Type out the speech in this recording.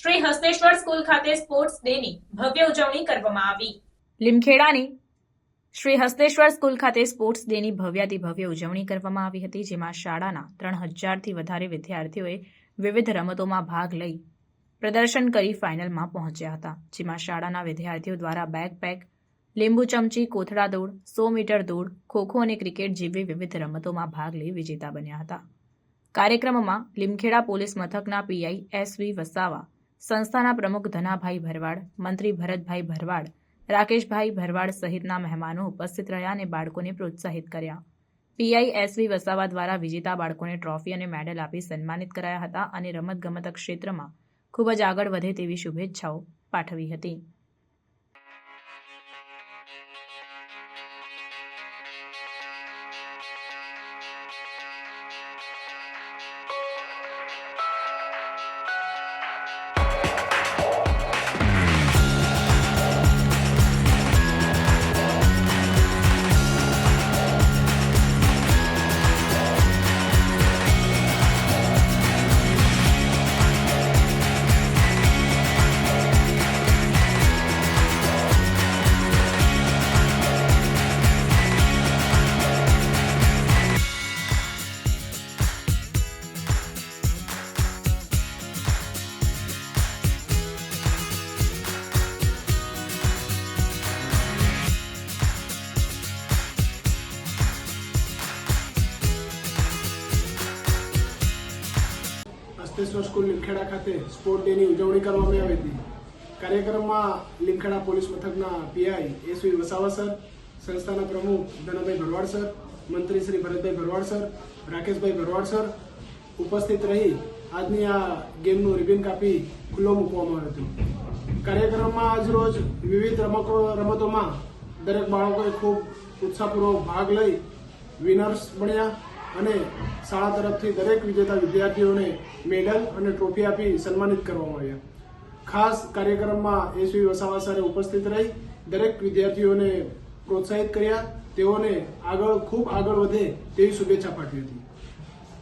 Shri Hasteshwar school ખાતે sports ડેની ભવ્ય ઉજવણી કરવામાં આવી. લીમખેડાની શ્રી હસ્તેશ્વર સ્કૂલ ખાતે સ્પોર્ટ્સ ડેની ભવ્યાતિ ભવ્ય ઉજવણી કરવામાં આવી હતી, જેમાં શાળાના ત્રણ હજારથી વધારે વિદ્યાર્થીઓએ વિવિધ રમતોમાં ભાગ લઈ પ્રદર્શન કરી ફાઇનલમાં પહોંચ્યા હતા, જેમાં શાળાના વિદ્યાર્થીઓ દ્વારા બેકપેક, લીંબુ ચમચી, કોથળા દોડ, સો મીટર દોડ, ખોખો અને ક્રિકેટ જેવી વિવિધ રમતોમાં ભાગ લઈ વિજેતા બન્યા હતા. કાર્યક્રમમાં લીમખેડા પોલીસ મથકના પીઆઈ એસ વી વસાવા સંસ્થાના પ્રમુખ ધનાભાઈ ભરવાડ, મંત્રી ભરતભાઈ ભરવાડ, રાકેશભાઈ ભરવાડ સહિતના મહેમાનો ઉપસ્થિત રહ્યા અને બાળકોને પ્રોત્સાહિત કર્યા. પીઆઈ એસ વી વસાવા દ્વારા વિજેતા બાળકોને ટ્રોફી અને મેડલ આપી સન્માનિત કરાયા હતા અને રમતગમત ક્ષેત્રમાં ખૂબ જ આગળ વધે તેવી શુભેચ્છાઓ પાઠવી હતી. હસ્તેશ્વર સ્કૂલ લીમખેડા ખાતે સ્પોર્ટ ડેની ઉજવણી કરવામાં આવી હતી. કાર્યક્રમમાં લીમખેડા પોલીસ મથકના પીઆઈ એસવી વસાવા સર, સંસ્થાના પ્રમુખ ધનભાઈ ભરવાડ સર, મંત્રી શ્રી ભરતભાઈ ભરવાડ સર, રાકેશભાઈ ભરવાડ સર ઉપસ્થિત રહી આજની આ ગેમનું રિબિન કાપી ખુલ્લો મૂકવામાં આવ્યો હતો. કાર્યક્રમમાં આજરોજ વિવિધ રમકો, રમતોમાં દરેક બાળકોએ ખૂબ ઉત્સાહપૂર્વક ભાગ લઈ વિનર્સ બન્યા. અને શાળા તરફથી દરેક વિજેતા વિદ્યાર્થીઓને મેડલ અને ટ્રોફી આપી સન્માનિત કરવામાં આવ્યા. ખાસ કાર્યક્રમમાં એસવી વસાવા સરે ઉપસ્થિત રહી દરેક વિદ્યાર્થીઓને પ્રોત્સાહિત કર્યા. તેઓને આગળ, ખૂબ આગળ વધે તેવી શુભેચ્છા પાઠવી હતી.